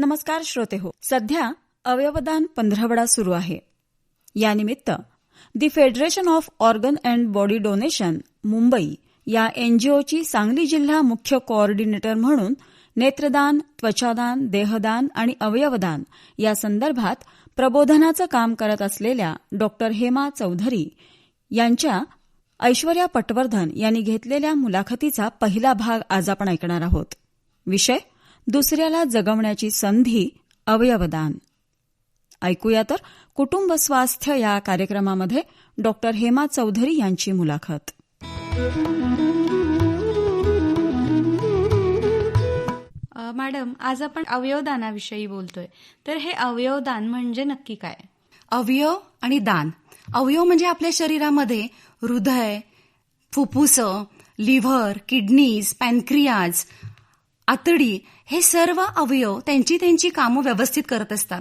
नमस्कार श्रोते हो सध्या अवयवदान पंधरवडा सुरू आहे. यानिमित्त the federation of organ and body donation Mumbai या एनजीओची सांगली जिल्हा मुख्य कोऑर्डिनेटर म्हणून नेत्रदान त्वचादान देहदान आणि अवयवदान या संदर्भात प्रबोधनाचं काम करत असलेल्या डॉक्टर हेमा चौधरी यांच्या ऐश्वर्या पटवर्धन यांनी घेतलेल्या मुलाखतीचा पहिला भाग आज आपण ऐकणार आहोत. विषय दुसऱ्याला जगवण्याची संधी अवयवदान. ऐकूया तर कुटुंब स्वास्थ्य या कार्यक्रमामध्ये डॉक्टर हेमा चौधरी यांची मुलाखत. अ, मॅडम आज आपण अवयवदानाविषयी बोलतोय. तर हे अवयवदान म्हणजे नक्की काय? अवयव आणि दान. अवयव म्हणजे आपल्या शरीरामध्ये हृदय फुफ्फुस लिव्हर किडनीज पॅनक्रियाज आतडी हे सर्व अवयव त्यांची त्यांची कामं व्यवस्थित करत असतात.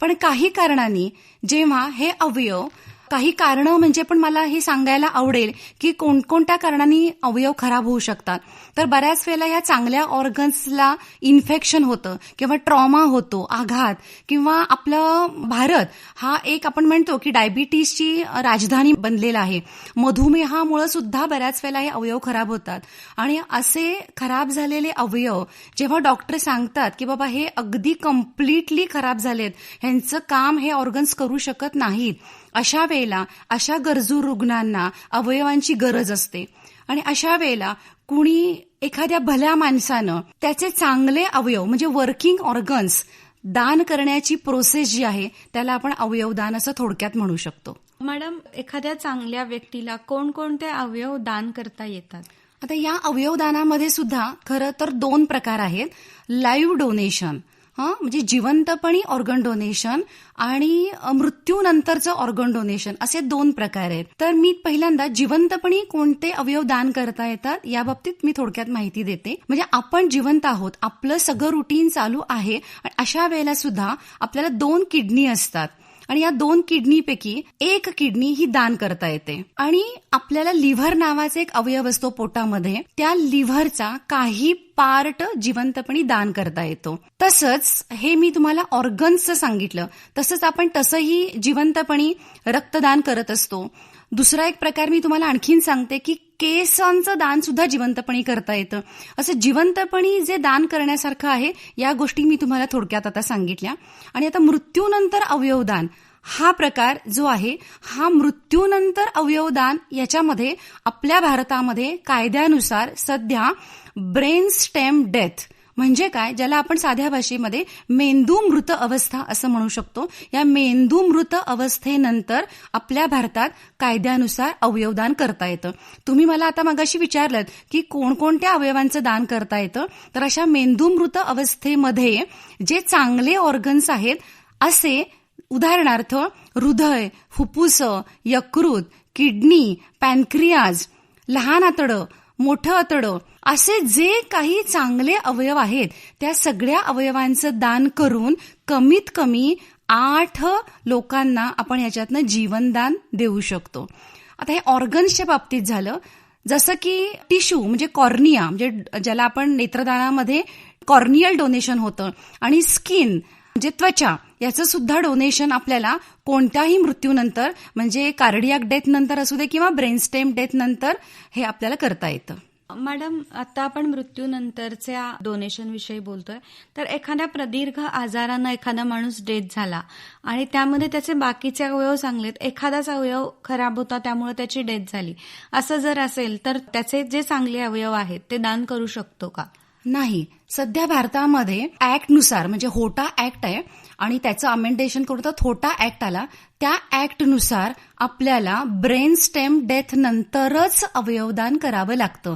पण काही कारणांनी जेव्हा हे अवयव काही कारणं म्हणजे पण मला हे सांगायला आवडेल की कोणकोणत्या कारणांनी अवयव खराब होऊ शकतात. तर बऱ्याच वेळेला या चांगल्या ऑर्गन्सला इन्फेक्शन होतं किंवा ट्रॉमा होतो आघात किंवा आपलं भारत हा एक आपण म्हणतो की डायबिटीसची राजधानी बनलेला आहे. मधुमेहामुळे सुद्धा बऱ्याच वेळेला हे अवयव खराब होतात. आणि असे खराब झालेले अवयव जेव्हा डॉक्टर सांगतात की बाबा हे अगदी कम्प्लिटली खराब झालेत ह्यांचं काम हे ऑर्गन्स करू शकत नाहीत अशा वेळेला अशा गरजू रुग्णांना अवयवांची गरज असते. आणि अशा वेळेला कुणी एखाद्या भल्या माणसानं त्याचे चांगले अवयव म्हणजे वर्किंग ऑर्गन्स दान करण्याची प्रोसेस जी आहे त्याला आपण अवयवदान असं थोडक्यात म्हणू शकतो. मॅडम एखाद्या चांगल्या व्यक्तीला कोणकोणते अवयव दान करता येतात? आता या अवयवदानामध्ये सुद्धा खरं तर दोन प्रकार आहेत. लाईव्ह डोनेशन हा म्हणजे जिवंतपणी ऑर्गन डोनेशन आणि मृत्यूनंतरचं ऑर्गन डोनेशन असे दोन प्रकार आहेत. तर मी पहिल्यांदा जिवंतपणी कोणते अवयव दान करता येतात या बाबतीत मी थोडक्यात माहिती देते. म्हणजे आपण जिवंत आहोत आपलं सगळं रुटीन चालू आहे आणि अशा वेळेला सुद्धा आपल्याला दोन किडनी असतात. आणि या दोन किडनीपैकी एक किडनी ही दान करता येते. आणि आपल्याला लिव्हर नावाचा एक अवयव असतो पोटामध्ये त्या लिव्हरचा काही पार्ट जिवंतपणी दान करता येतो. तसंच हे मी तुम्हाला ऑर्गन्सचं सांगितलं. तसंच आपण तसंही जिवंतपणी रक्तदान करत असतो. दुसरा एक प्रकार मी तुम्हाला आणखीन सांगते की केसांचं दान सुद्धा जिवंतपणी करता येतं. असं जिवंतपणी जे दान करण्यासारखं आहे या गोष्टी मी तुम्हाला थोडक्यात आता सांगितल्या. आणि आता मृत्यूनंतर अवयवदान हा प्रकार जो आहे हा मृत्यूनंतर अवयवदान याच्यामध्ये आपल्या भारतामध्ये कायद्यानुसार सध्या ब्रेन स्टेम डेथ म्हणजे काय? ज्याला आपण साध्या भाषेमध्ये मेंदू मृत अवस्था असं म्हणू शकतो. या मेंदू मृत अवस्थेनंतर आपल्या भारतात कायद्यानुसार अवयवदान करता येतं. तुम्ही मला आता मगाशी विचारलं की कोणकोणत्या अवयवांचं दान करता येतं? तर अशा मेंदू मृत अवस्थेमध्ये जे चांगले ऑर्गन्स आहेत असे उदाहरणार्थ हृदय फुप्फुसं यकृत किडनी पॅनक्रियाज लहान आतडं मोठं आतडं असे जे काही चांगले अवयव आहेत त्या सगळ्या अवयवांचं दान करून कमीत कमी आठ लोकांना आपण याच्यातनं जीवनदान देऊ शकतो. आता हे ऑर्गन्सच्या बाबतीत झालं. जसं की टिश्यू म्हणजे कॉर्निया म्हणजे ज्याला आपण नेत्रदानामध्ये कॉर्नियल डोनेशन होतं आणि स्किन म्हणजे त्वचा याचं सुद्धा डोनेशन आपल्याला कोणत्याही मृत्यूनंतर म्हणजे कार्डियाक डेथ नंतर असू दे किंवा ब्रेनस्टेम डेथ नंतर हे आपल्याला करता येतं. मॅडम आता आपण मृत्यूनंतरच्या डोनेशन विषयी बोलतोय. तर एखाद्या प्रदीर्घ आजारानं एखादा माणूस डेथ झाला आणि त्यामध्ये त्याचे बाकीचे अवयव सांगलेत एखादाच अवयव खराब होता त्यामुळे त्याची डेथ झाली. असं जर असेल तर त्याचे जे चांगले अवयव आहेत ते दान करू शकतो का? नाही. सध्या भारतामध्ये ऍक्टनुसार म्हणजे होटा ऍक्ट आहे आणि त्याचं अमेंडेशन करून थोटा ऍक्ट आला. त्या ऍक्टनुसार आपल्याला ब्रेन स्टेम डेथ नंतरच अवयवदान करावं लागतं.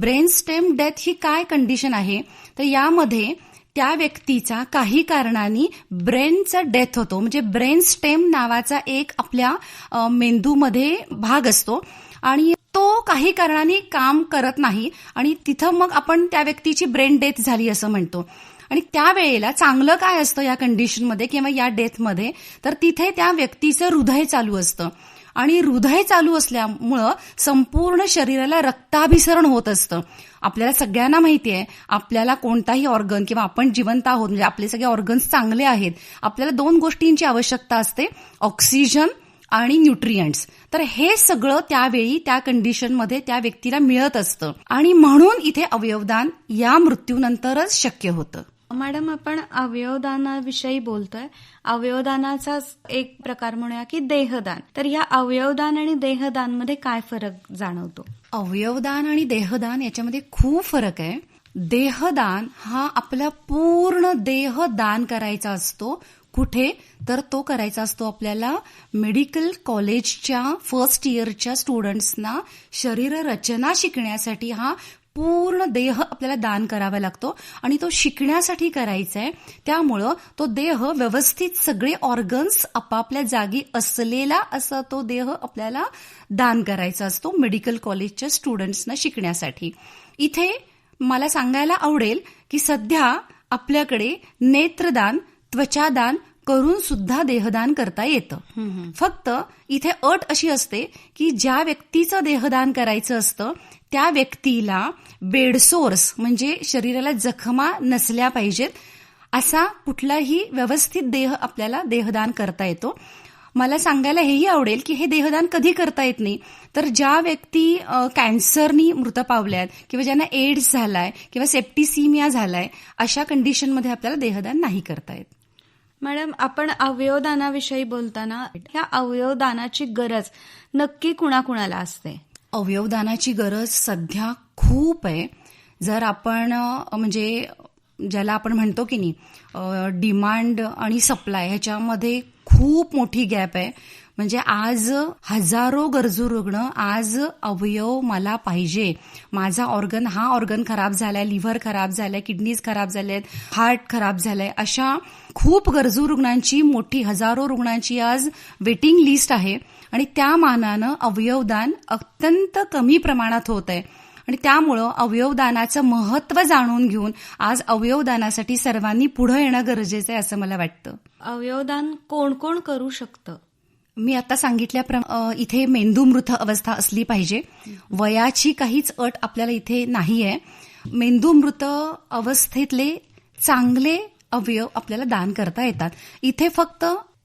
ब्रेन स्टेम डेथ ही काय कंडिशन आहे? तर यामध्ये त्या व्यक्तीचा काही कारणांनी ब्रेनचा डेथ होतो. म्हणजे ब्रेन स्टेम नावाचा एक आपल्या मेंदूमध्ये भाग असतो. आणि तो काही कारणाने काम करत नाही आणि तिथं मग आपण त्या व्यक्तीची ब्रेन डेथ झाली असं म्हणतो. आणि त्यावेळेला चांगलं काय असतं या कंडिशनमध्ये किंवा या डेथमध्ये तर तिथे त्या व्यक्तीचं हृदय चालू असतं. आणि हृदय चालू असल्यामुळं संपूर्ण शरीराला रक्ताभिसरण होत असतं. आपल्याला सगळ्यांना माहिती आहे आपल्याला कोणताही ऑर्गन किंवा आपण जिवंत आहोत म्हणजे आपले सगळे ऑर्गन्स चांगले आहेत. आपल्याला दोन गोष्टींची आवश्यकता असते ऑक्सिजन आणि न्यूट्रियंट्स तर हे सगळं त्यावेळी त्या कंडिशनमध्ये त्या व्यक्तीला मिळत असतं. आणि म्हणून इथे अवयवदान या मृत्यूनंतरच शक्य होतं. मॅडम आपण अवयवदानाविषयी बोलतोय. अवयवदानाचाच एक प्रकार म्हणूया की देहदान. तर या अवयवदान आणि देहदानमध्ये काय फरक जाणवतो? अवयवदान आणि देहदान याच्यामध्ये खूप फरक आहे. देहदान हा आपला पूर्ण देह दान करायचा असतो. कुठे तर तो करायचा असतो आपल्याला मेडिकल कॉलेजच्या फर्स्ट इयरच्या स्टुडंट्सना शरीर रचना शिकण्यासाठी हा पूर्ण देह आपल्याला दान करावा लागतो. आणि तो शिकण्यासाठी करायचा आहे त्यामुळं तो देह व्यवस्थित सगळे ऑर्गन्स आपापल्या जागी असलेला असा तो देह आपल्याला दान करायचा असतो मेडिकल कॉलेजच्या स्टुडंट्सना शिकण्यासाठी. इथे मला सांगायला आवडेल की सध्या आपल्याकडे नेत्रदान त्वचादान करून सुद्धा देहदान करता येतं. फक्त इथे अट अशी असते की ज्या व्यक्तीचं देहदान करायचं असतं त्या व्यक्तीला बेडसोर्स म्हणजे शरीराला जखमा नसल्या पाहिजेत असा कुठलाही व्यवस्थित देह आपल्याला देहदान करता येतो. मला सांगायला हेही आवडेल की हे देहदान कधी करता येत नाही. तर ज्या व्यक्ती कॅन्सरनी मृत पावल्यात किंवा ज्यांना एड्स झालाय किंवा सेप्टिसिमिया झालाय अशा कंडिशनमध्ये आपल्याला देहदान नाही करता येत. मॅडम आपण अवयवदानाविषयी बोलताना ह्या अवयवदानाची गरज नक्की कुणाकुणाला असते? अवयवदानाची गरज सध्या खूप आहे. जर आपण म्हणजे ज्याला आपण म्हणतो की नाही डिमांड आणि सप्लाय ह्याच्यामध्ये खूप मोठी गॅप आहे. म्हणजे आज हजारो गरजू रुग्ण आज अवयव मला पाहिजे. माझा ऑर्गन हा ऑर्गन खराब झालाय लिव्हर खराब झालाय किडनीज खराब झाल्यात हार्ट खराब झालंय अशा खूप गरजू रुग्णांची मोठी हजारो रुग्णांची आज वेटिंग लिस्ट आहे. आणि त्या मानानं अवयवदान अत्यंत कमी प्रमाणात होत आहे आणि त्यामुळं अवयवदानाचं महत्त्व जाणून घेऊन आज अवयवदानासाठी सर्वांनी पुढे येणं गरजेचं आहे असं मला वाटतं. अवयवदान कोण कोण करू शकतं? मी आता सांगितल्याप्रमाणे इथे मेंदूमृत अवस्था असली पाहिजे. वयाची काहीच अट आपल्याला इथे नाहीये. मेंदूमृत अवस्थेतले चांगले अवयव आपल्याला दान करता येतात. इथे फक्त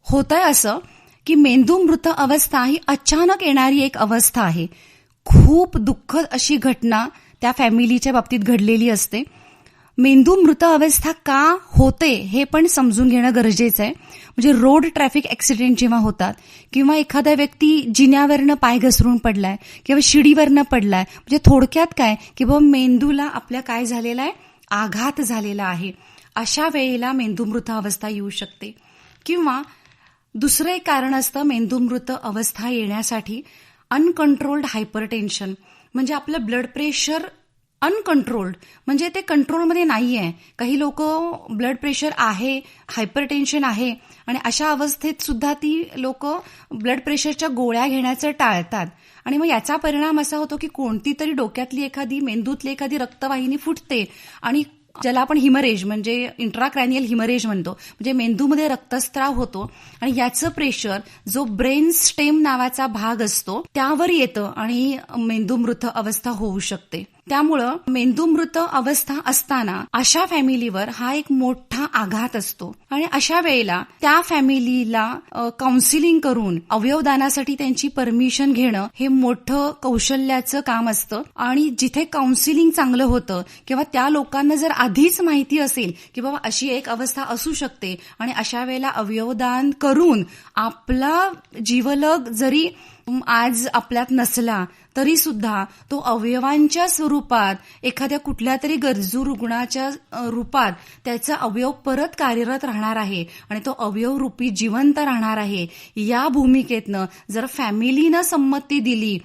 होतंय असं की मेंदूमृत अवस्था ही अचानक येणारी एक अवस्था आहे. खूप दुःखद अशी घटना त्या फॅमिलीच्या बाबतीत घडलेली असते. मेंदू मृत अवस्था का होते हे पण समजून घेणं गरजेचं आहे. म्हणजे रोड ट्रॅफिक ऍक्सिडेंट जेव्हा होतात किंवा एखादा व्यक्ती जिन्यावरनं पाय घसरून पडलाय किंवा शिडीवरनं पडलाय म्हणजे थोडक्यात काय की बाबा मेंदूला आपल्या काय झालेला आहे? आघात झालेला आहे. अशा वेळेला मेंदूमृत अवस्था येऊ शकते. किंवा दुसरं एक कारण असतं मेंदूमृत अवस्था येण्यासाठी. अनकंट्रोल्ड हायपरटेन्शन म्हणजे आपलं ब्लड प्रेशर अनकंट्रोल्ड म्हणजे ते कंट्रोलमध्ये नाही आहे काही लोक ब्लड प्रेशर आहे हायपरटेन्शन आहे आणि अशा अवस्थेत सुद्धा ती लोक ब्लड प्रेशरच्या गोळ्या घेण्याचं टाळतात. आणि मग याचा परिणाम असा होतो की कोणती तरी डोक्यातली एखादी मेंदूतली एखादी रक्तवाहिनी फुटते आणि ज्याला आपण हिमरेज म्हणजे इंट्राक्रॅनियल हिमरेज म्हणतो म्हणजे मेंदूमध्ये रक्तस्त्राव होतो आणि याचं प्रेशर जो ब्रेन स्टेम नावाचा भाग असतो त्यावर येतं आणि मेंदूमृत अवस्था होऊ शकते. त्यामुळं मेंदूमृत अवस्था असताना अशा फॅमिलीवर हा एक मोठा आघात असतो. आणि अशा वेळेला त्या फॅमिलीला काउन्सिलिंग करून अवयवदानासाठी त्यांची परमिशन घेणं हे मोठं कौशल्याचं काम असतं. आणि जिथे काउन्सिलिंग चांगलं होतं किंवा त्या लोकांना जर आधीच माहिती असेल की बाबा अशी एक अवस्था असू शकते आणि अशा वेळेला अवयवदान करून आपला जीवलग जरी आज आपल्यात नसला तरी सुद्धा तो अवयवांच्या स्वरूपात एखाद्या कुठल्या तरी गरजू रुग्णाच्या रूपात त्याचा अवयव परत कार्यरत राहणार आहे आणि तो अवयव रूपी जिवंत राहणार आहे. या भूमिकेतनं जर फॅमिलीनं संमती दिली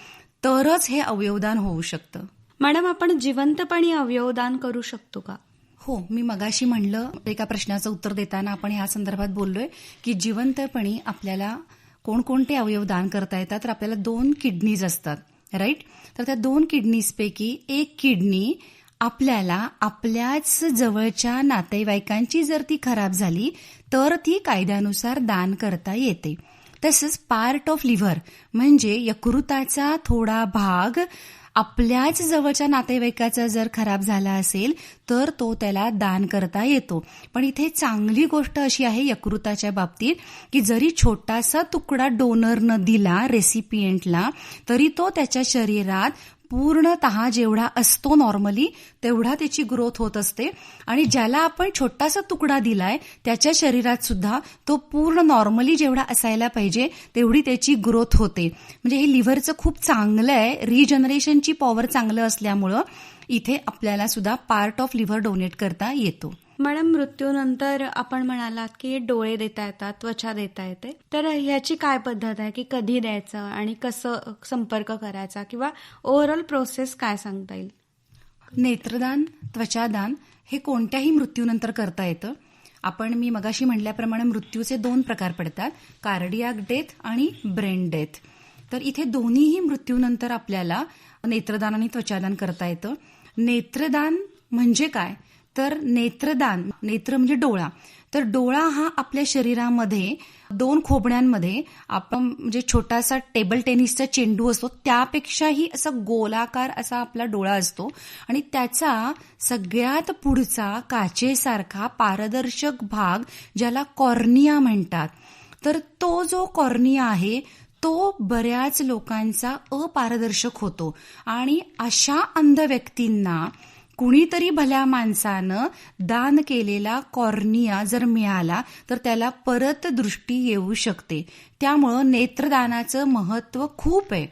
तरच हे अवयवदान होऊ शकतं. मॅडम आपण जिवंतपणी अवयवदान करू शकतो का? हो मी मगाशी म्हणलं एका प्रश्नाचं उत्तर देताना आपण या संदर्भात बोललोय की जिवंतपणी आपल्याला कोणकोणते अवयव दान करता येतात तर आपल्याला दोन किडनीज असतात राईट तर त्या दोन किडनीजपैकी एक किडनी आपल्याला आपल्याच जवळच्या नातेवाईकांची जर ती खराब झाली तर ती कायद्यानुसार दान करता येते. तसंच पार्ट ऑफ लिव्हर म्हणजे यकृताचा थोडा भाग आपल्याच जवळच्या नातेवाईकाचा जर खराब झाला असेल तर तो त्याला दान करता येतो. पण इथे चांगली गोष्ट अशी आहे यकृताच्या बाबतीत की जरी छोटासा तुकडा डोनरनं दिला रेसिपियंटला तरी तो त्याच्या शरीरात पूर्णतः जेवढा असतो नॉर्मली तेवढा त्याची ग्रोथ होत असते. आणि ज्याला आपण छोटासा तुकडा दिलाय त्याच्या शरीरात सुद्धा तो पूर्ण नॉर्मली जेवढा असायला पाहिजे तेवढी त्याची ग्रोथ होते. म्हणजे हे लिव्हरचं खूप चांगलं आहे. रिजनरेशनची पॉवर चांगलं असल्यामुळं इथे आपल्याला सुद्धा पार्ट ऑफ लिव्हर डोनेट करता येतो. मॅडम मृत्यूनंतर आपण म्हणालात की डोळे देता येतात त्वचा देता येते. तर ह्याची काय पद्धत आहे? की कधी द्यायचं आणि कसं संपर्क करायचा? किंवा ओव्हरऑल प्रोसेस काय सांगता येईल? नेत्रदान त्वचादान हे कोणत्याही मृत्यूनंतर करता येतं. आपण मी मगाशी म्हटल्याप्रमाणे मृत्यूचे दोन प्रकार पडतात. कार्डियाक डेथ आणि ब्रेन डेथ. तर इथे दोन्हीही मृत्यूनंतर आपल्याला नेत्रदान आणि त्वचादान करता येतं. नेत्रदान म्हणजे काय? तर नेत्रदान नेत्र म्हणजे डोळा. तर डोळा हा आपल्या शरीरामध्ये दोन खोबण्यांमध्ये आपण म्हणजे छोटासा टेबल टेनिसचा चेंडू असतो त्यापेक्षाही असा गोलाकार असा आपला डोळा असतो. आणि त्याचा सगळ्यात पुढचा काचेसारखा पारदर्शक भाग ज्याला कॉर्निया म्हणतात. तर तो जो कॉर्निया आहे तो बऱ्याच लोकांचा अपारदर्शक होतो. आणि अशा अंध व्यक्तींना कुणीतरी भल्या माणसानं दान केलेला कॉर्निया जर मिळाला तर त्याला परत दृष्टी येऊ शकते. त्यामुळं नेत्रदानाचं महत्त्व खूप आहे.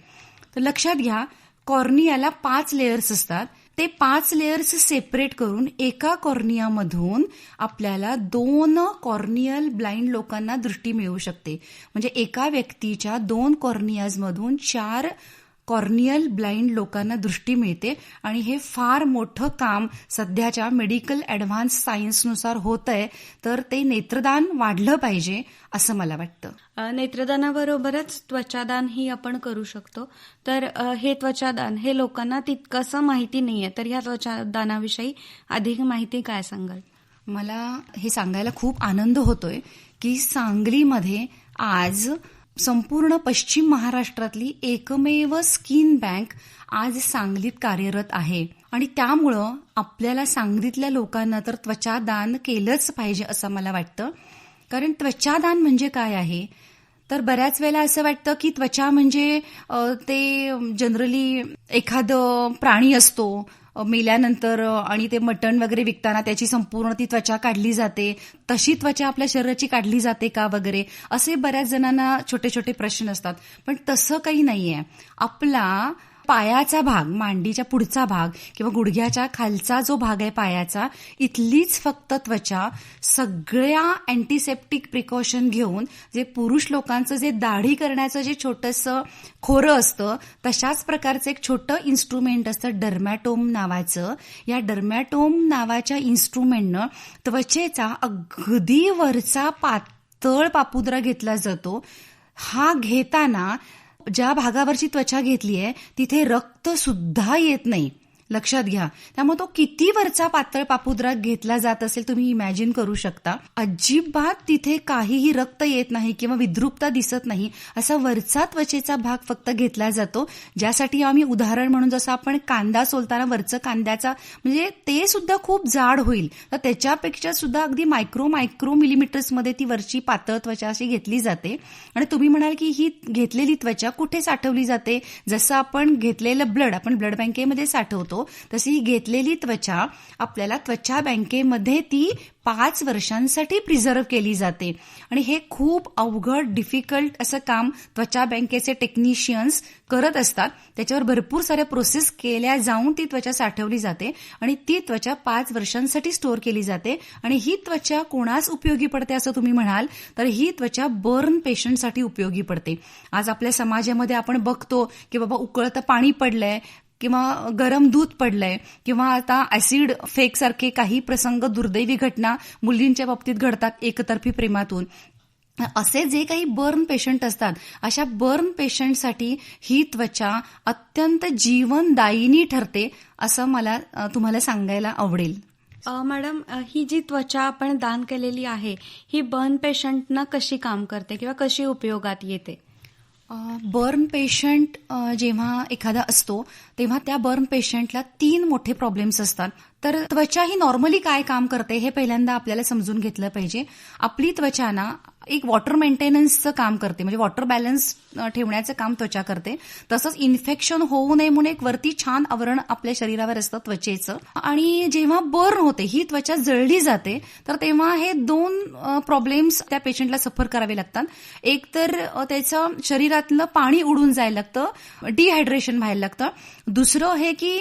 तर लक्षात घ्या कॉर्नियाला पाच लेयर्स असतात. ते पाच लेयर्स सेपरेट करून एका कॉर्नियामधून आपल्याला दोन कॉर्नियल ब्लाइंड लोकांना दृष्टी मिळू शकते. म्हणजे एका व्यक्तीच्या दोन कॉर्नियाजमधून चार कॉर्नियल ब्लाइंड लोकांना दृष्टी मिळते आणि हे फार मोठं काम सध्याच्या मेडिकल ॲडव्हान्स सायन्सनुसार होत आहे तर ते नेत्रदान वाढलं पाहिजे असं मला वाटतं. नेत्रदानाबरोबरच त्वचादान ही आपण करू शकतो. तर हे त्वचादान हे लोकांना तितकंसं माहिती नाहीये तर या त्वचादानाविषयी अधिक माहिती काय सांगाल? मला हे सांगायला खूप आनंद होतोय की सांगलीमध्ये आज संपूर्ण पश्चिम महाराष्ट्रातली एकमेव स्किन बँक आज सांगलीत कार्यरत आहे. आणि त्यामुळं आपल्याला सांगलीतल्या लोकांना तर त्वचादान केलंच पाहिजे असं मला वाटतं. कारण त्वचादान म्हणजे काय आहे? तर बऱ्याच वेळेला असं वाटतं की त्वचा म्हणजे ते जनरली एखादं प्राणी असतो मेल्यानंतर आणि ते मटण वगैरे विकताना त्याची संपूर्ण ती त्वचा काढली जाते. तशी त्वचा आपल्या शरीराची काढली जाते का वगैरे? असे बऱ्याच जणांना छोटे छोटे प्रश्न असतात. पण तसं काही नाहीये. आपला पायाचा भाग मांडीच्या पुढचा भाग किंवा गुडघ्याच्या खालचा जो भाग आहे पायाचा इथलीच फक्त त्वचा सगळ्या अँटीसेप्टिक प्रिकॉशन घेऊन जे पुरुष लोकांचं जे दाढी करण्याचं जे छोटंसं खोरं असतं तशाच प्रकारचं एक छोटं इन्स्ट्रुमेंट असतं डर्मॅटोम नावाचं. या डर्मॅटोम नावाच्या इन्स्ट्रुमेंटनं त्वचेचा अगदी वरचा पातळ पापुद्रा घेतला जातो. हा घेताना ज्या भागावरची त्वचा घेतली आहे तिथे रक्त सुद्धा येत नाही. लक्षात घ्या. त्यामुळे तो किती वरचा पातळ पापुद्रा घेतला जात असेल तुम्ही इमॅजिन करू शकता. अजिबात तिथे काहीही रक्त येत नाही किंवा विद्रुपता दिसत नाही असा वरचा त्वचेचा भाग फक्त घेतला जातो. ज्यासाठी आम्ही उदाहरण म्हणून जसं आपण कांदा सोलताना वरचं कांद्याचा म्हणजे ते सुद्धा खूप जाड होईल. तर त्याच्यापेक्षा सुद्धा अगदी मायक्रो मायक्रो मिलीमीटर्समध्ये ती वरची पातळ त्वचा अशी घेतली जाते. आणि तुम्ही म्हणाल की ही घेतलेली त्वचा कुठे साठवली जाते? जसं आपण घेतलेलं ब्लड आपण ब्लड बँकेमध्ये साठवतो. तशी घेतलेली त्वचा आपल्याला त्वचा बँकेमध्ये ती पाच वर्षांसाठी प्रिझर्व केली जाते. आणि हे खूप अवघड डिफिकल्ट असं काम त्वचा बँकेचे टेक्निशियन्स करत असतात. त्याच्यावर भरपूर साऱ्या प्रोसेस केल्या जाऊन ती त्वचा साठवली जाते आणि ती त्वचा पाच वर्षांसाठी स्टोअर केली जाते. आणि ही त्वचा कोणास उपयोगी पडते असं तुम्ही म्हणाल तर ही त्वचा बर्न पेशंटसाठी उपयोगी पडते. आज आपल्या समाजामध्ये आपण बघतो की बाबा उकळतं पाणी पडलंय किंवा गरम दूध पडलंय किंवा आता ऍसिड फेक सारखे काही प्रसंग दुर्दैवी घटना मुलींच्या बाबतीत घडतात एकतर्फी प्रेमातून. असे जे काही बर्न पेशंट असतात अशा बर्न पेशंटसाठी ही त्वचा अत्यंत जीवनदायिनी ठरते असं मला तुम्हाला सांगायला आवडेल. मॅडम ही जी त्वचा आपण दान केलेली आहे ही बर्न पेशंटना कशी काम करते किंवा कशी उपयोगात येते? बर्न पेशंट जेव्हा एखादा असतो तेव्हा त्या बर्न पेशंटला तीन मोठे प्रॉब्लेम्स असतात. तर त्वचा ही नॉर्मली काय काम करते हे पहिल्यांदा आपल्याला समजून घेतलं पाहिजे. आपली त्वचा ना एक वॉटर मेंटेनन्सचं काम करते. म्हणजे वॉटर बॅलन्स ठेवण्याचं काम त्वचा करते. तसंच इन्फेक्शन होऊ नये म्हणून एक वरती छान आवरण आपल्या शरीरावर असतं त्वचेचं. आणि जेव्हा बर्न होते ही त्वचा जळली जाते तर तेव्हा हे दोन प्रॉब्लेम्स त्या पेशंटला सफर करावे लागतात. एक तर त्याचं शरीरातलं पाणी उडून जायला लागतं डिहायड्रेशन व्हायला लागतं. दुसरं हे की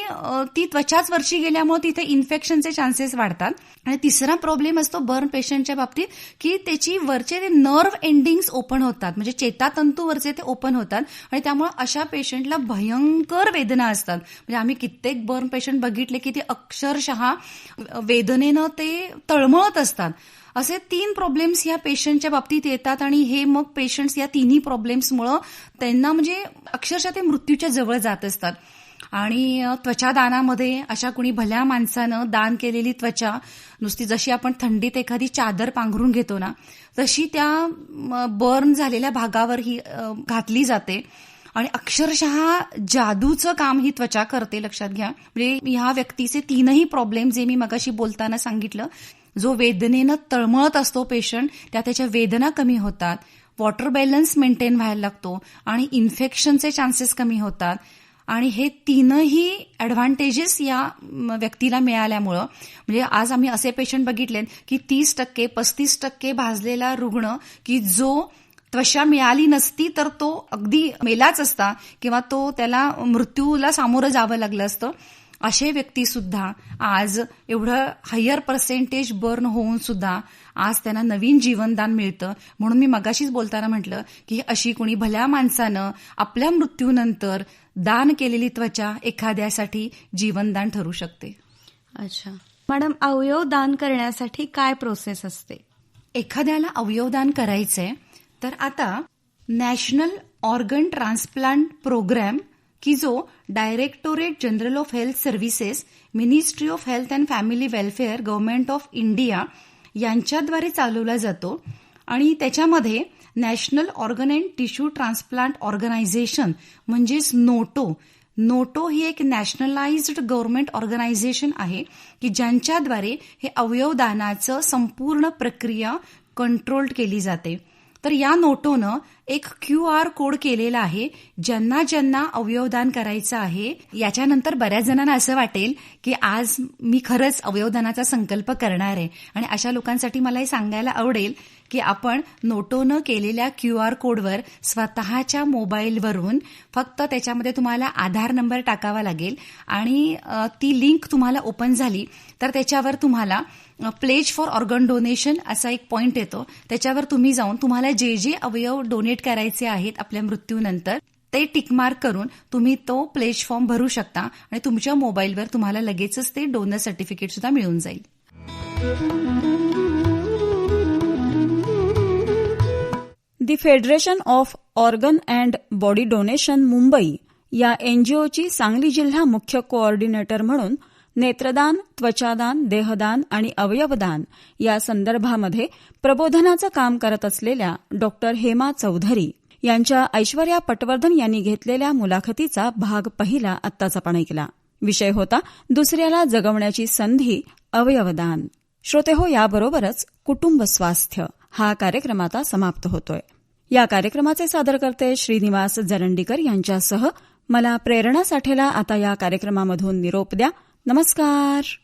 ती त्वचाच वरची गेल्यामुळे तिथे इन्फेक्शनचे चान्सेस वाढतात. आणि तिसरा प्रॉब्लेम असतो बर्न पेशंटच्या बाबतीत की त्याची वरचे ते नर्व एंडिंग्स ओपन होतात. म्हणजे चेतातंतूवरचे ते ओपन होतात. आणि त्यामुळे अशा पेशंटला भयंकर वेदना असतात. म्हणजे आम्ही कित्येक बर्न पेशंट बघितले की ते अक्षरशः वेदनेनं ते तळमळत असतात. असे तीन प्रॉब्लेम्स या पेशंटच्या बाबतीत येतात आणि हे मग पेशंट्स या तिन्ही प्रॉब्लेम्समुळं त्यांना म्हणजे अक्षरशः ते मृत्यूच्या जवळ जात असतात. आणि त्वचादानामध्ये अशा कुणी भल्या माणसानं दान केलेली त्वचा नुसती जशी आपण थंडीत एखादी चादर पांघरून घेतो ना तशी त्या बर्न झालेल्या भागावर ही घातली जाते. आणि अक्षरशः जादूचं काम ही त्वचा करते लक्षात घ्या. म्हणजे ह्या व्यक्तीचे तीनही प्रॉब्लेम जे मी मगाशी बोलताना सांगितलं जो वेदनेनं तळमळत असतो पेशंट त्या त्याच्या वेदना कमी होतात. वॉटर बॅलन्स मेंटेन व्हायला लागतो. आणि इन्फेक्शनचे चान्सेस कमी होतात. आणि हे तीनही ॲडव्हान्टेजेस या व्यक्तीला मिळाल्यामुळं म्हणजे आज आम्ही असे पेशंट बघितलेत की तीस टक्के पस्तीस टक्के भाजलेला रुग्ण की जो त्वशा मिळाली नसती तर तो अगदी मेलाच असता किंवा तो त्याला मृत्यूला सामोरं जावं लागलं असतं. असे व्यक्ती सुद्धा आज एवढं हायर पर्सेंटेज बर्न होऊन सुद्धा आज त्यांना नवीन जीवनदान मिळतं. म्हणून मी मगाशीच बोलताना म्हटलं की अशी कोणी भल्या माणसानं आपल्या मृत्यूनंतर दान केलेली त्वचा एखाद्यासाठी जीवनदान ठरू शकते. अच्छा. मॅडम अवयव दान करण्यासाठी काय प्रोसेस असते? एखाद्याला अवयवदान करायचंय तर आता नॅशनल ऑर्गन ट्रान्सप्लांट प्रोग्रॅम की जो directorate general of health services ministry of health and family welfare government of India यांच्याद्वारे चालवला जातो आणि त्याच्यामध्ये national organ and tissue transplant organisation म्हणजेच नोटो नोटो ही एक नॅशनलाइज्ड गव्हर्नमेंट ऑर्गनायझेशन आहे की ज्यांच्याद्वारे हे अवयवदानाचं संपूर्ण प्रक्रिया कंट्रोल्ड केली जाते. तर या नोटोनं एक क्यू आर कोड केलेला आहे ज्यांना ज्यांना अवयवदान करायचं आहे याच्यानंतर बऱ्याच जणांना असं वाटेल की आज मी खरंच अवयवदानाचा संकल्प करणार आहे. आणि अशा लोकांसाठी मला हे सांगायला आवडेल की आपण नोटोनं केलेल्या क्यू आर कोडवर स्वतःच्या मोबाईलवरून फक्त त्याच्यामध्ये तुम्हाला आधार नंबर टाकावा लागेल. आणि ती लिंक तुम्हाला ओपन झाली तर त्याच्यावर तुम्हाला प्लेज फॉर ऑर्गन डोनेशन असा एक पॉईंट येतो. त्याच्यावर तुम्ही जाऊन तुम्हाला जे जे अवयव डोनेट करायचे आहेत आपल्या मृत्यूनंतर ते टिकमार्क करून तुम्ही तो प्लेज फॉर्म भरू शकता आणि तुमच्या मोबाईलवर तुम्हाला लगेचच ते डोनर सर्टिफिकेट सुद्धा मिळून जाईल. The federation of organ and body donation Mumbai या एनजीओची सांगली जिल्हा मुख्य कोऑर्डिनेटर म्हणून नेत्रदान त्वचादान देहदान आणि अवयवदान या संदर्भामध्ये प्रबोधनाचं काम करत असलेल्या डॉक्टर हेमा चौधरी यांच्या ऐश्वर्या पटवर्धन यांनी घेतलेल्या मुलाखतीचा भाग पहिला आत्ताच आपण ऐकला. विषय होता दुसऱ्याला जगवण्याची संधी अवयवदान. श्रोते हो याबरोबरच कुटुंब स्वास्थ्य हा कार्यक्रम आता समाप्त होतोय. या कार्यक्रमाचे सादरकर्ते श्रीनिवास जरंडीकर यांच्यासह मला प्रेरणा साठेला आता या कार्यक्रमामधून निरोप द्या. नमस्कार.